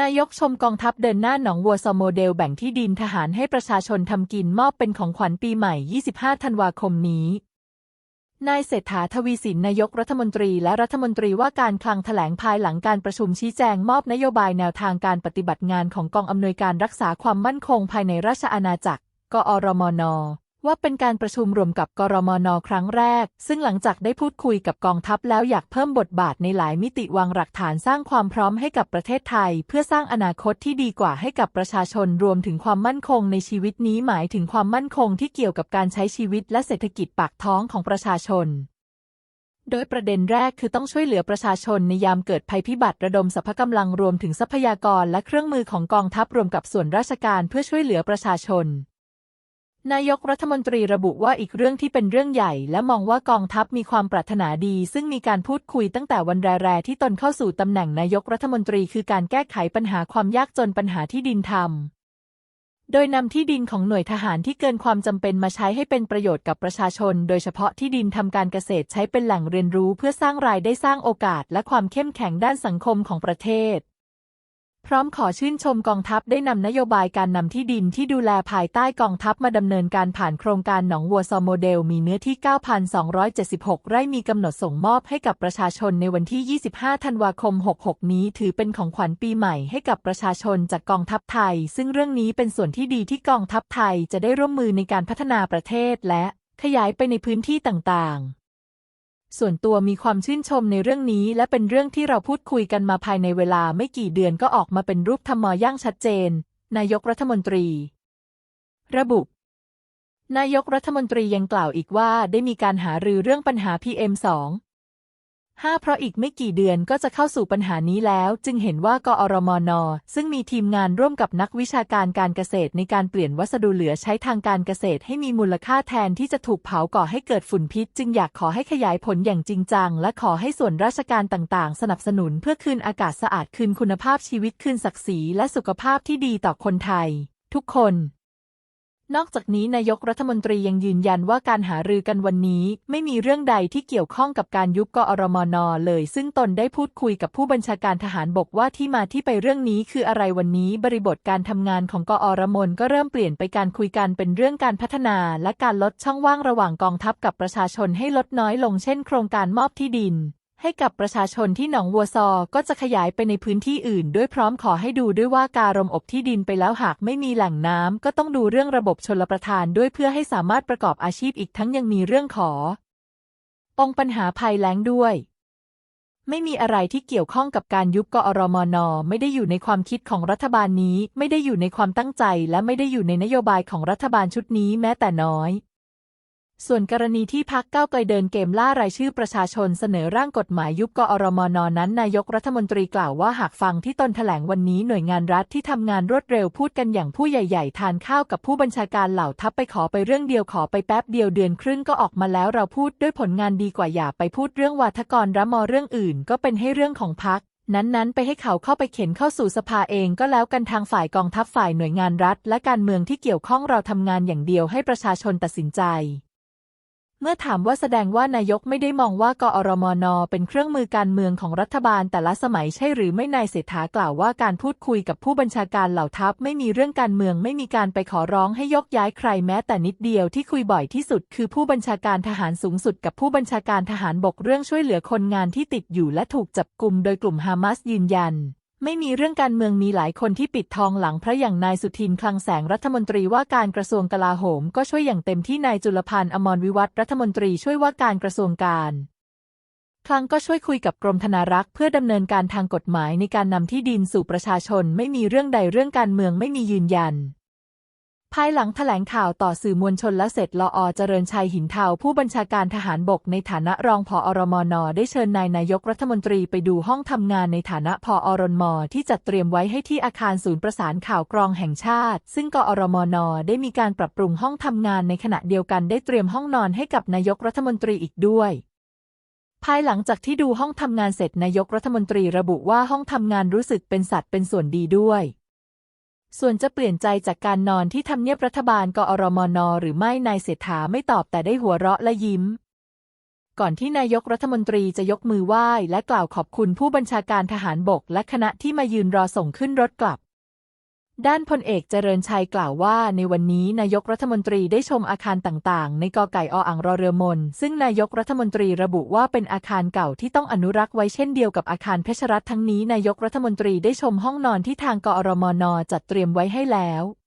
นายกชมกองทัพเดินหน้าหนองวัวซอโมเดลแบ่งที่ดินทหารให้ประชาชนทำกินมอบเป็นของขวัญปีใหม่ 25 ธันวาคมนี้ นายเศรษฐาทวีสินนายกรัฐมนตรีและรัฐมนตรีว่าการคลังแถลงภายหลังการประชุมชี้แจงมอบนโยบายแนวทางการปฏิบัติงานของกองอำนวยการรักษาความมั่นคงภายในราชอาณาจักร กอรมน ว่าเป็นการประชุมรวมกับกรมนครั้งแรก ซึ่งหลังจากได้พูดคุยกับกองทัพแล้วอยากเพิ่มบทบาทในหลายมิติวางหลักฐานสร้างความพร้อมให้กับประเทศไทย เพื่อสร้างอนาคตที่ดีกว่าให้กับประชาชนรวมถึงความมั่นคงในชีวิตนี้หมายถึงความมั่นคงที่เกี่ยวกับการใช้ชีวิตและเศรษฐกิจปากท้องของประชาชนโดยประเด็นแรกคือต้องช่วยเหลือประชาชนในยามเกิดภัยพิบัติระดมสรรพกำลังรวมถึงทรัพยากรและเครื่องมือของกองทัพรวมกับส่วนราชการเพื่อช่วยเหลือประชาชน นายกรัฐมนตรีระบุว่าอีกเรื่องที่เป็นเรื่องใหญ่ และมองว่ากองทัพมีความปรารถนาดี ซึ่งมีการพูดคุยตั้งแต่วันแรกๆที่ตนเข้าสู่ตำแหน่งนายกรัฐมนตรีคือการแก้ไขปัญหาความยากจนปัญหาที่ดินทำโดยนำที่ดินของหน่วยทหารที่เกินความจำเป็นมาใช้ให้เป็นประโยชน์กับประชาชน โดยเฉพาะที่ดินทำการเกษตรใช้เป็นแหล่งเรียนรู้เพื่อสร้างรายได้สร้างโอกาส และความเข้มแข็งด้านสังคมของประเทศ พร้อมขอชื่นชมกองทัพได้นำนโยบายการนำที่ดินที่ดูแลภายใต้กองทัพมาดำเนินการผ่านโครงการหนองวัวซอโมเดล มีเนื้อที่ 9,276 ไร่มีกำหนดส่งมอบให้กับประชาชนในวันที่ 25 ธันวาคม 66 นี้ ถือเป็นของขวัญปีใหม่ให้กับประชาชนจากกองทัพไทย ซึ่งเรื่องนี้เป็นส่วนที่ดีที่กองทัพไทยจะได้ร่วมมือในการพัฒนาประเทศและขยายไปในพื้นที่ต่างๆ ส่วนตัวมีความชื่นชมในเรื่องนี้ และเป็นเรื่องที่เราพูดคุยกันมาภายในเวลาไม่กี่เดือนก็ออกมาเป็นรูปธรรมอย่างชัดเจน นายกรัฐมนตรี ระบุ นายกรัฐมนตรียังกล่าวอีกว่าได้มีการหารือเรื่องปัญหา PM 2 5 เพราะอีกไม่กี่เดือนก็จะเข้าสู่ปัญหานี้แล้ว จึงเห็นว่ากอรมน ซึ่งมีทีมงานร่วมกับนักวิชาการการเกษตรในการเปลี่ยนวัสดุเหลือใช้ทางการเกษตรให้มีมูลค่าแทนที่จะถูกเผาก่อให้เกิดฝุ่นพิษ จึงอยากขอให้ขยายผลอย่างจริงจัง และขอให้ส่วนราชการต่างๆ สนับสนุนเพื่อคืนอากาศสะอาดคืนคุณภาพชีวิตคืนศักดิ์ศรีและสุขภาพที่ดีต่อคนไทย ทุกคน นอกจากนี้นายกรัฐมนตรียังยืนยันว่าการหารือกันวันนี้ ไม่มีเรื่องใดที่เกี่ยวข้องกับการยุบกอรมนเลย ซึ่งตนได้พูดคุยกับผู้บัญชาการทหารบกว่าที่มาที่ไปเรื่องนี้คืออะไรวันนี้ บริบทการทำงานของกอรมนก็เริ่มเปลี่ยนไปการคุยกันเป็นเรื่องการพัฒนา และการลดช่องว่างระหว่างกองทัพกับประชาชนให้ลดน้อยลงเช่น โครงการมอบที่ดิน ให้กับประชาชนที่หนองวัวซอ ก็จะขยายไปในพื้นที่อื่น ด้วยพร้อมขอให้ดูด้วยว่าการมอบที่ดินไปแล้วหากไม่มีแหล่งน้ำก็ต้องดูเรื่องระบบชลประทานด้วยเพื่อให้สามารถประกอบอาชีพอีกทั้งยังมีเรื่องขอปองปัญหาภัยแล้งด้วย ไม่มีอะไรที่เกี่ยวข้องกับการยุบกอรมน ไม่ได้อยู่ในความคิดของรัฐบาลนี้ ไม่ได้อยู่ในความตั้งใจ และไม่ได้อยู่ในนโยบายของรัฐบาลชุดนี้แม้แต่น้อย ส่วนกรณีที่พักเก้าวไกลเดินเกมล่ารายชื่อประชาชนเสนอร่างกฎหมายยุบกอรมนนั้น นายกรัฐมนตรีกล่าวว่าหากฟังที่ตนแถลงวันนี้หน่วยงานรัฐที่ทำงานรวดเร็วพูดกันอย่างผู้ใหญ่ๆ ทานข้าวกับผู้บัญชาการเหล่าทัพไปขอไปเรื่องเดียวขอไปแป๊บเดียวเดือนครึ่งก็ออกมาแล้วเราพูดด้วยผลงานดีกว่าอย่าไปพูดเรื่องวาทกรระมอเรื่องอื่น ก็เป็นให้เรื่องของพักนั้นๆ ไปให้เขาเข้าไปเข็นเข้าสู่สภาเองก็แล้วกันทางฝ่ายกองทัพฝ่ายหน่วยงานรัฐ และการเมืองที่เกี่ยวข้องเราทำงานอย่างเดียวให้ประชาชนตัดสินใจ เมื่อถามว่าแสดงว่านายกไม่ได้มองว่ากอรมนเป็นเครื่องมือการเมืองของรัฐบาลแต่ละสมัยใช่หรือไม่นายเศรษฐากล่าวว่าการพูดคุยกับผู้บัญชาการเหล่าทัพไม่มีเรื่องการเมืองไม่มีการไปขอร้องให้ยกย้ายใครแม้แต่นิดเดียวที่คุยบ่อยที่สุด คือผู้บัญชาการทหารสูงสุดกับผู้บัญชาการทหารบกเรื่องช่วยเหลือคนงานที่ติดอยู่และถูกจับกลุ่มโดยกลุ่มฮามาสยืนยัน ไม่มีเรื่องการเมืองมีหลายคนที่ปิดทองหลังพระอย่างนายสุทินคลังแสงรัฐมนตรีว่าการกระทรวงกลาโหม ก็ช่วยอย่างเต็มที่นายจุลพันธ์อมรวิวัตรรัฐมนตรีช่วยว่าการกระทรวงการคลังก็ช่วยคุยกับกรมธนารักษ์เพื่อดำเนินการทางกฎหมายในการนำที่ดินสู่ประชาชนไม่มีเรื่องใดเรื่องการเมืองไม่มียืนยัน ภายหลังแถลงข่าวต่อสื่อมวลชนและเสร็จลออเจริญชัยหินเทาผู้บัญชาการทหารบกในฐานะรองผออรมนได้เชิญนายนายกรัฐมนตรีไปดูห้องทำงานในฐานะผออรมที่จัดเตรียมไว้ให้ที่อาคารศูนย์ประสานข่าวกรองแห่งชาติ ซึ่งกอรมนได้มีการปรับปรุงห้องทำงานในขณะเดียวกันได้เตรียมห้องนอนให้กับนายกรัฐมนตรีอีกด้วยภายหลังจากที่ดูห้องทำงานเสร็จนายกรัฐมนตรีระบุว่าห้องทำงานรู้สึกเป็นสัตว์เป็นส่วนดีด้วย ส่วนจะเปลี่ยนใจจากการนอนที่ทำเนียบรัฐบาลกอรมนหรือไม่นายเศรษฐาไม่ตอบแต่ได้หัวเราะและยิ้ม ก่อนที่นายกรัฐมนตรีจะยกมือไหว้และกล่าวขอบคุณผู้บัญชาการทหารบกและคณะที่มายืนรอส่งขึ้นรถกลับ ด้านพลเอกเจริญชัยกล่าวว่า ในวันนี้นายกรัฐมนตรีได้ชมอาคารต่างๆ ในกอไก่ออ่างรอเรือมน ซึ่งนายกรัฐมนตรีระบุว่าเป็นอาคารเก่าที่ต้องอนุรักษ์ไว้เช่นเดียวกับอาคารเพชรรัฐทั้งนี้นายกรัฐมนตรีได้ชมห้องนอนที่ทางกอรมนจัดเตรียมไว้ให้แล้ว